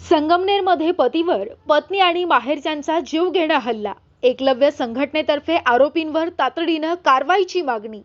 संगमनेरमध्ये पतीवर पत्नी आणि माहेरच्यांचा जीव घेणा हल्ला. एकलव्य संघटनेतर्फे आरोपींवर तातडीनं कारवाईची मागणी.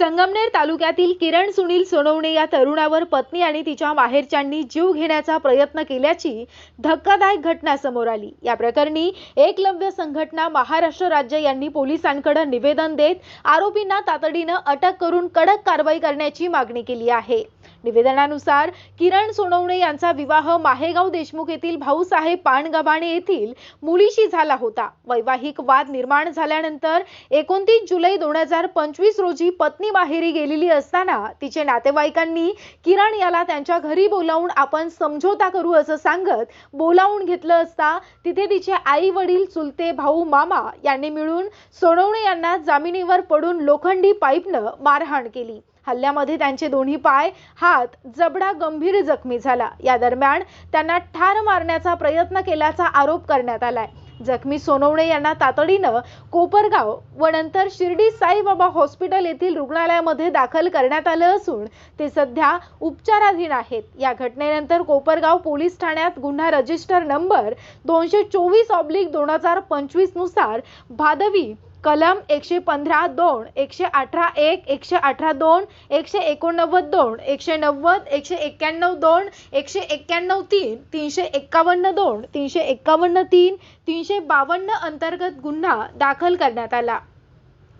संगमनेर तालुक्यातील किरण सुनील सोनवणे या तरुणावर पत्नी आणि तिच्या माहेरच्यांनी जीव घेण्याचा प्रयत्न केल्याची धक्कादायक घटना समोर आली. या प्रकरणी एकलव्य संघटना महाराष्ट्र राज्य यांनी पोलिसांकडे निवेदन देत आरोपींना तातडीनं अटक करून कडक कारवाई करण्याची मागणी केली आहे. निवेदनानुसार किरण सोनवणे यांचा विवाह माहेगाव देशमुख येथील भाऊसाहेब पाणगव्हाणे येथील मुलीशी झाला होता. वैवाहिक वाद निर्माण झाल्यानंतर एकोणतीस जुलै दोन हजार पंचवीस रोजी पत्नी माहेरी गेलेली असताना तिचे नातेवाईकांनी किरण याला त्यांच्या घरी बोलावून आपण समझोता करू असं सांगत बोलावून घेतलं असता तिथे तिचे आई वडील चुलते भाऊ मामा यांनी मिळून सोनवणे यांना जामिनीवर पडून लोखंडी पाईपनं मारहाण केली. हल्ल्यामध्ये त्यांचे दोन्ही पाय हात जबडा गंभीर जखमी झाला. या दरम्यान त्यांना ठार मारण्याचा प्रयत्न केल्याचा आरोप करण्यात आलाय. जखमी सोनवणे यांना तातडीनं कोपरगाव व नंतर शिर्डी साईबाबा हॉस्पिटल येथील रुग्णालयामध्ये दाखल करण्यात आलं असून ते सध्या उपचाराधीन आहेत. या घटनेनंतर कोपरगाव पोलीस ठाण्यात गुन्हा रजिस्टर नंबर दोनशे चोवीस ऑब्लिक दोन हजार पंचवीसनुसार भादवी कलम एकशे पंधरा दोन एकशे अठरा एक एकशे अठरा दोन एकशे एकोणनव्वद दोन एकशे नव्वद एकशे एक्क्याण्णव दोन एकशे एक्क्याण्णव तीन तीनशे एक्कावन्न दोन तीनशे एक्कावन्न तीन तीनशे बावन्न अंतर्गत गुन्हा दाखल करण्यात आला.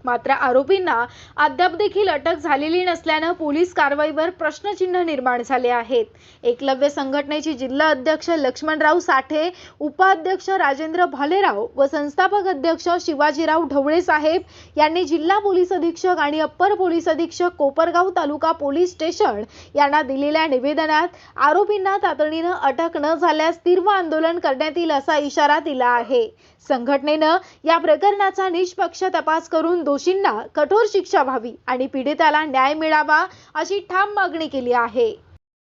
मात्र आरोपींना अद्याप देखील अटक झालेली नसल्यानं पोलीस कारवाईवर प्रश्नचिन्ह निर्माण झाले आहेत. एकलव्य संघटनेचे जिल्हा अध्यक्ष लक्ष्मणराव साठे उपाध्यक्ष राजेंद्र भालेराव व संस्थापक अध्यक्ष शिवाजीराव ढवळे साहेब यांनी जिल्हा पोलीस अधीक्षक आणि अप्पर पोलीस अधीक्षक कोपरगाव तालुका पोलीस स्टेशन यांना दिलेल्या निवेदनात आरोपींना तातडीनं अटक न झाल्यास तीव्र आंदोलन करण्यात येईल असा इशारा दिला आहे. संघटनेनं या प्रकरणाचा निष्पक्ष तपास करून दोषींना कठोर शिक्षा व्हावी आणि पीडिताला न्याय मिळावा अशी ठाम मागणी केली आहे.